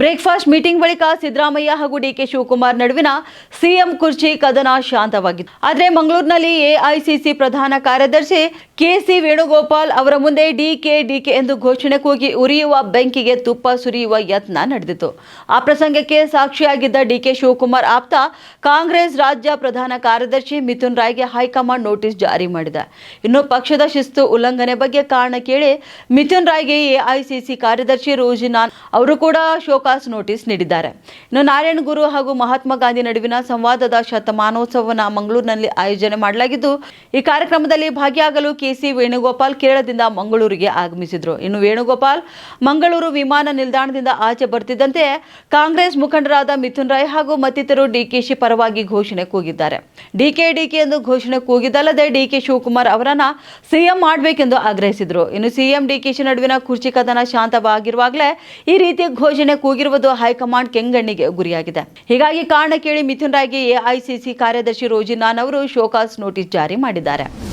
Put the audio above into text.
Breakfast meeting ಬಳಿಕ ಸಿದ್ದರಾಮಯ್ಯ ಹಾಗೂ DK Shivakumar ನಡುವಿನ ಸಿಎಂ ಕುರ್ಚಿ ಕದನ ಶಾಂತವಾಗಿತ್ತು. ಆದರೆ ಮಂಗಳೂರಿನಲ್ಲಿ ಎಐಸಿಸಿ ಪ್ರಧಾನ ಕಾರ್ಯದರ್ಶಿ ಕೆಸಿ ವೇಣುಗೋಪಾಲ್ ಅವರ ಮುಂದೆ ಡಿಕೆ ಡಿಕೆ ಎಂದು ಘೋಷಣೆ ಕೂಗಿ ಉರಿಯುವ ಬೆಂಕಿಗೆ ತುಪ್ಪ ಸುರಿಯುವ ಯತ್ನ ನಡೆದಿತ್ತು. ಆ ಪ್ರಸಂಗಕ್ಕೆ ಸಾಕ್ಷಿಯಾಗಿದ್ದ ಡಿಕೆ ಶಿವಕುಮಾರ್ ಆಪ್ತ ಕಾಂಗ್ರೆಸ್ ರಾಜ್ಯ ಪ್ರಧಾನ ಕಾರ್ಯದರ್ಶಿ ಮಿಥುನ್ ರಾಯ್ಗೆ ಹೈಕಮಾಂಡ್ ನೋಟಿಸ್ ಜಾರಿ ಮಾಡಿದೆ. ಇನ್ನು ಪಕ್ಷದ ಶಿಸ್ತು ಉಲ್ಲಂಘನೆ ಬಗ್ಗೆ ಕಾರಣ ಕೇಳಿ ಮಿಥುನ್ ರಾಯ್ಗೆ ಎಐಸಿಸಿ ಕಾರ್ಯದರ್ಶಿ ರೋಜಿನಾನ್ ಅವರು ಕೂಡ ಶೋಕಾಸ್ ನೋಟಿಸ್ ನೀಡಿದ್ದಾರೆ. ಇನ್ನು ನಾರಾಯಣ ಗುರು ಹಾಗೂ ಮಹಾತ್ಮ ಗಾಂಧಿ ನಡುವಿನ ಸಂವಾದದ ಶತಮಾನೋತ್ಸವವನ್ನು ಮಂಗಳೂರಿನಲ್ಲಿ ಆಯೋಜನೆ ಮಾಡಲಾಗಿದ್ದು, ಈ ಕಾರ್ಯಕ್ರಮದಲ್ಲಿ ಭಾಗಿಯಾಗಲು ಕೆಸಿ ವೇಣುಗೋಪಾಲ್ ಕೇರಳದಿಂದ ಮಂಗಳೂರಿಗೆ ಆಗಮಿಸಿದರು. ಇನ್ನು ವೇಣುಗೋಪಾಲ್ ಮಂಗಳೂರು ವಿಮಾನ ನಿಲ್ದಾಣದಿಂದ ಆಚೆ ಬರ್ತಿದ್ದಂತೆ ಕಾಂಗ್ರೆಸ್ ಮುಖಂಡರಾದ ಮಿಥುನ್ ರಾಯ್ ಹಾಗೂ ಮತ್ತಿತರರು ಡಿಕೆಶಿ ಪರವಾಗಿ ಘೋಷಣೆ ಕೂಗಿದ್ದಾರೆ. ಡಿಕೆ ಡಿಕೆ ಎಂದು ಘೋಷಣೆ ಕೂಗಿದ್ದಲ್ಲದೆ ಡಿಕೆ ಶಿವಕುಮಾರ್ ಅವರನ್ನ ಸಿಎಂ ಮಾಡಬೇಕೆಂದು ಆಗ್ರಹಿಸಿದರು. ಇನ್ನು ಸಿಎಂ ಡಿಕೆಶಿ ನಡುವಿನ ಕುರ್ಚಿ ಕದನ ಶಾಂತವಾಗಿರುವಾಗಲೇ ಈ ರೀತಿ ಘೋಷಣೆ ಕೂಗಿರುವುದು ಹೈಕಮಾಂಡ್ ಕೆಂಗಣ್ಣಿಗೆ ಗುರಿಯಾಗಿದೆ. ಹೀಗಾಗಿ ಕಾರಣ ಕೇಳಿ ಮಿಥುನ್ ರಾಯ್ಗೆ ಎಐಸಿಸಿ ಕಾರ್ಯದರ್ಶಿ ರೋಜಿನಾನ್ ಅವರು ಶೋಕಾಸ್ ನೋಟಿಸ್ ಜಾರಿ ಮಾಡಿದ್ದಾರೆ.